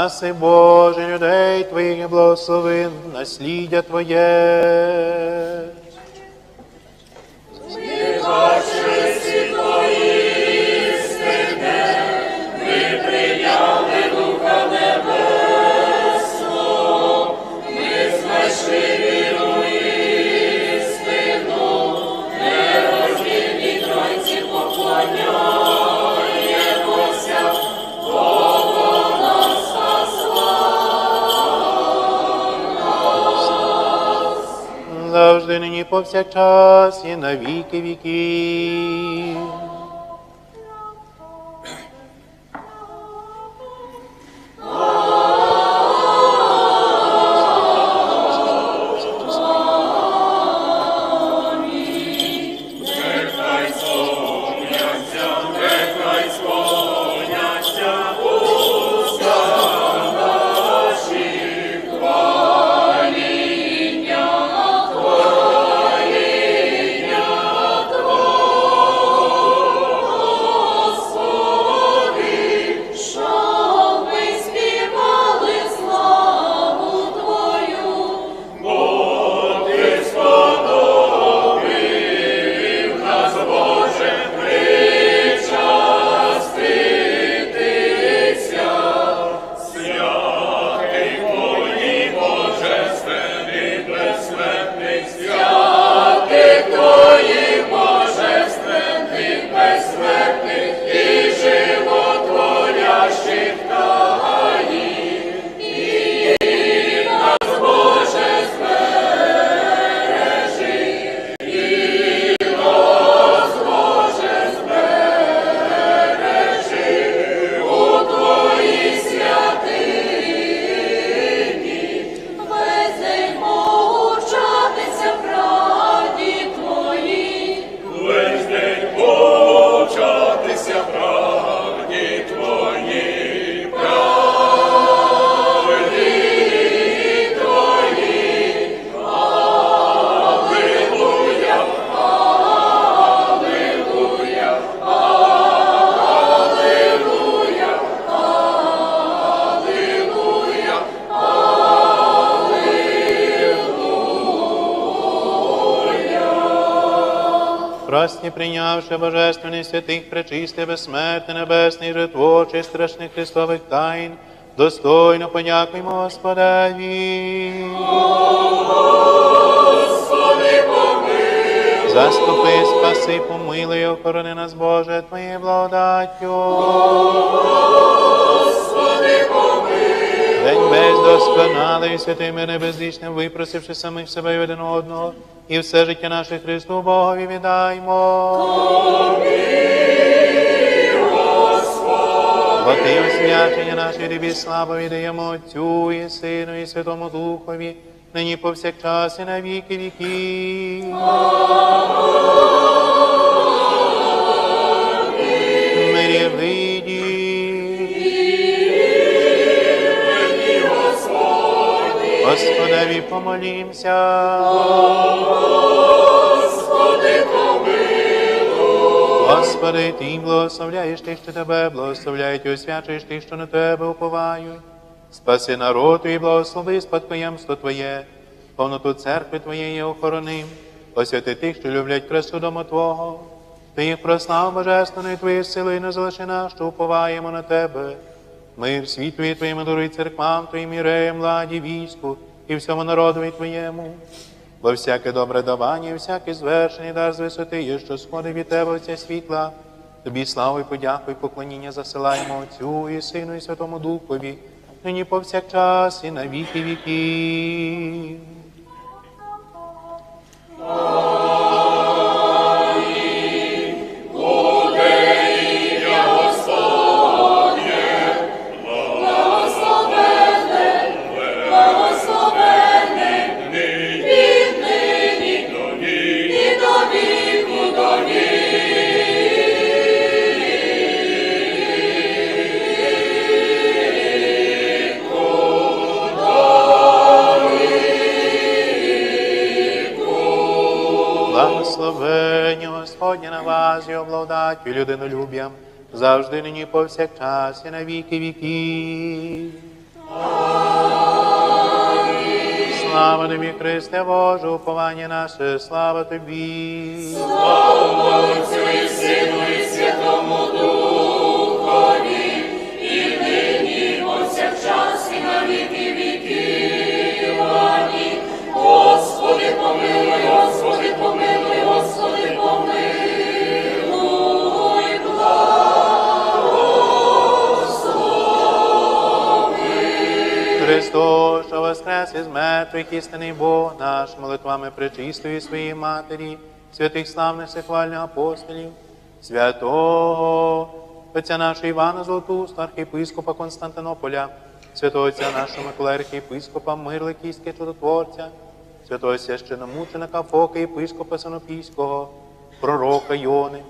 Спаси Боже людей Твоїх, благослови насліддя Твоє. Повсякчас і на віки віків. Красні прийнявши божественний святих, пречистий, безсмертний, небесний, житвочий, страшних Христових тайн, достойно подякуємо Господеві. Заступи, спаси, помилуй, охорони нас, Боже, Твоєю благодаттю. Досконалий, святим і небездичним, випросивши самих себе і один одного, і все життя наше Христу Богові віддаймо. Бо ти освячення нашої тобі славу віддаємо Отцю і Сину, і Святому Духові, нині повсякчас і на віки віків. Господеві помолімся. Господи, Господи, Ти благословляєш тих, що тебе благословляють, і освячуєш тих, що на тебе уповають. Спаси народ і благослови спадкоємство Твоє, повноту церкви Твоєї охорони, освяти тих, що люблять красу дому Твого. Ти їх прослав божественної Твоєї сили і не залиши нас, що уповаємо на Тебе. Мир світлі Твоєму даруй церквам Твоїм іреям, владі, війську і всьому народу і Твоєму. Бо всяке добре давання, і всяке звершення дар з висоти, є, що сходить від Тебе оця світла. Тобі славу і подяку і поклоніння засилаємо Отцю і Сину, і Святому Духові, нині повсякчас і на віки віків. Благословення Господня на вас і обладать людинолюб'ям, завжди нині повсякчас і на віки віки. Слава тобі, Христе Боже, уповання наше, слава тобі. Отцю і Сину і Святому Духові, істинний Бог наш, молитвами пречистої своєї Матері, святих славних сихвальних апостолів, святого Отця нашого Івана Золотуста, архієпископа Константинополя, святого Отця нашого Миколая архієпископа Мирликійського чудотворця, святого священомученика Фока, єпископа Санопійського, пророка Йони,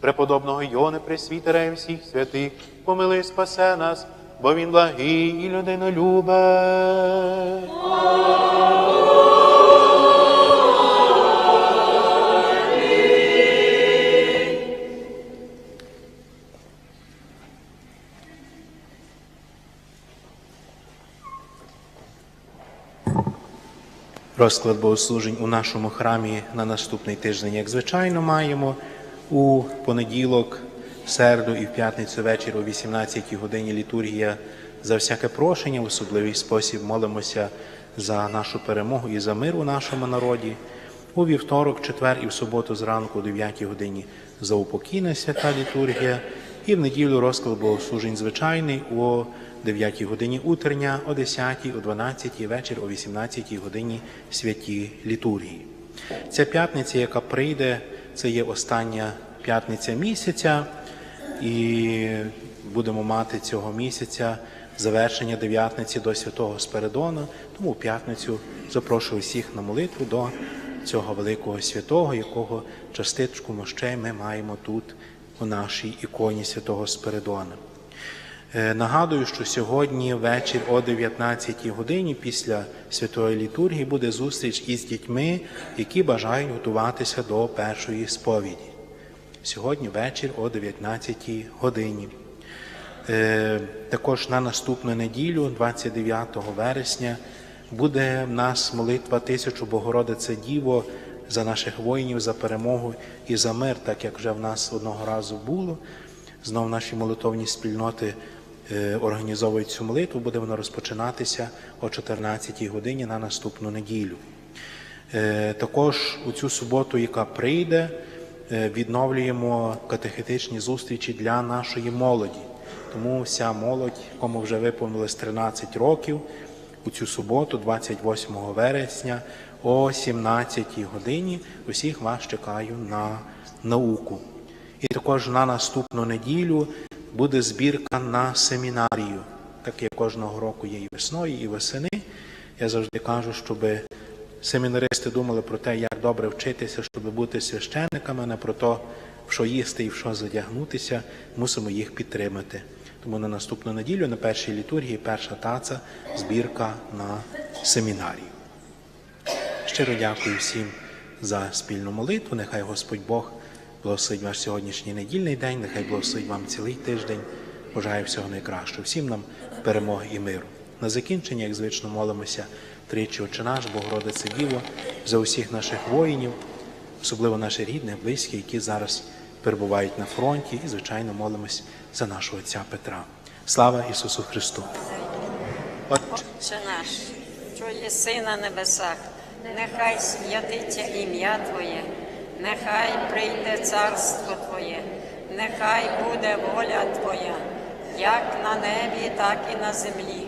преподобного Йони, пресвітера і всіх святих, помилуй, спасе нас, бо він благий і людинолюбе. Розклад богослужень у нашому храмі на наступний тиждень, як звичайно, маємо у понеділок, середу і в п'ятницю вечір о 18 годині літургія за всяке прошення, в особливий спосіб молимося за нашу перемогу і за мир у нашому народі. У вівторок, четвер і в суботу зранку о 9 годині за упокійна свята літургія. І в неділю розклад богослужень звичайний о 9 годині утрення, о 10, о 12 вечір, о 18 годині святі літургії. Ця п'ятниця, яка прийде, це є остання п'ятниця місяця, і будемо мати цього місяця завершення дев'ятниці до святого Спиридона. Тому в п'ятницю запрошую всіх на молитву до цього великого святого, якого частичку мощей ми маємо тут у нашій іконі святого Спиридона. Е, Нагадую, що сьогодні вечір о 19 годині після святої літургії буде зустріч із дітьми, які бажають готуватися до першої сповіді. Сьогодні вечір о 19 годині. Е, Також на наступну неділю, 29 вересня, буде в нас молитва тисячу Богородице Діво за наших воїнів, за перемогу і за мир, так як вже в нас одного разу було. Знову наші молитовні спільноти е, організовують цю молитву. Буде вона розпочинатися о 14 годині на наступну неділю. Е, Також у цю суботу, яка прийде, відновлюємо катехетичні зустрічі для нашої молоді. Тому вся молодь, кому вже виповнилось 13 років, у цю суботу, 28 вересня, о 17 годині, усіх вас чекаю на науку. І також на наступну неділю буде збірка на семінарію. Так як кожного року є і весною, і весени. Я завжди кажу, щоб семінаристи думали про те, як добре вчитися, щоб бути священниками, не про те, в що їсти і в що задягнутися, мусимо їх підтримати. Тому на наступну неділю, на першій літургії, перша таця, збірка на семінарію. Щиро дякую всім за спільну молитву. Нехай Господь Бог благословить ваш сьогоднішній недільний день, нехай благословить вам цілий тиждень. Бажаю всього найкращого. Всім нам перемоги і миру. На закінчення, як звично, молимося тричі Отче наш, Богородице Діво, за усіх наших воїнів, особливо наших рідних, близьких, які зараз перебувають на фронті, і, звичайно, молимось за нашого отця Петра. Слава Ісусу Христу! Отче. Наш, що єси на небесах, нехай святиться ім'я Твоє, нехай прийде царство Твоє, нехай буде воля Твоя, як на небі, так і на землі.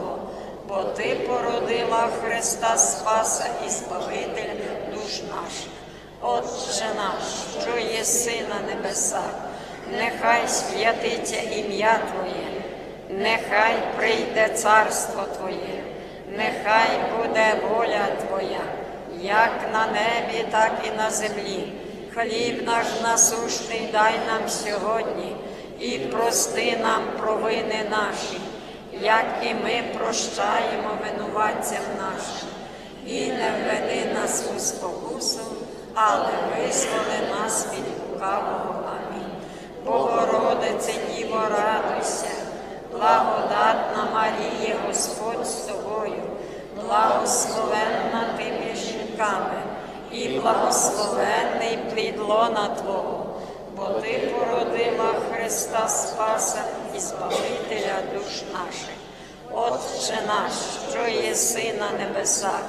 бо Ти породила Христа Спаса і Збавителя душ наших. Отче наш, що єси на небесах, нехай святиться ім'я Твоє, нехай прийде царство Твоє, нехай буде воля Твоя, як на небі, так і на землі. Хліб наш насущний дай нам сьогодні і прости нам провини наші, як і ми прощаємо винуватцям нашим. І не введи нас у спокусу, але визволи нас від лукавого. Амінь. Богородице, Діво, радуйся, благодатна Марія, Господь з тобою, благословенна ти між жінками, і благословенний плід лона Твого, бо ти породила Христа Спаса і Збавителя душ наших. Отче наш, що єси на небесах,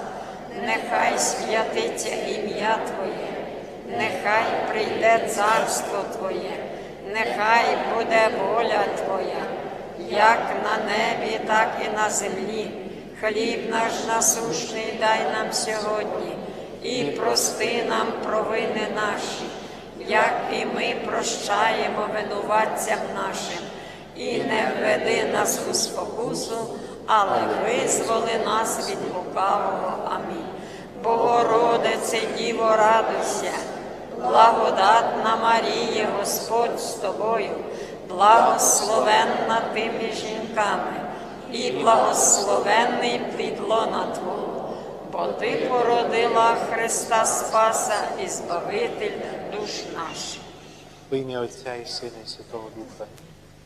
нехай святиться ім'я Твоє, нехай прийде царство Твоє, нехай буде воля Твоя, як на небі, так і на землі. Хліб наш насущний дай нам сьогодні, і прости нам провини наші, як і ми прощаємо винуватцям нашим, і не введи нас у спокусу, але визволи нас від лукавого. Амінь. Богородице, Діво, радуйся, благодатна Марія, Господь з тобою, благословенна ти між жінками, і благословенний плід лона Твого, бо ти породила Христа Спаса і Збавитель душ наших. Во ім'я Отця і Сина і Святого Духа.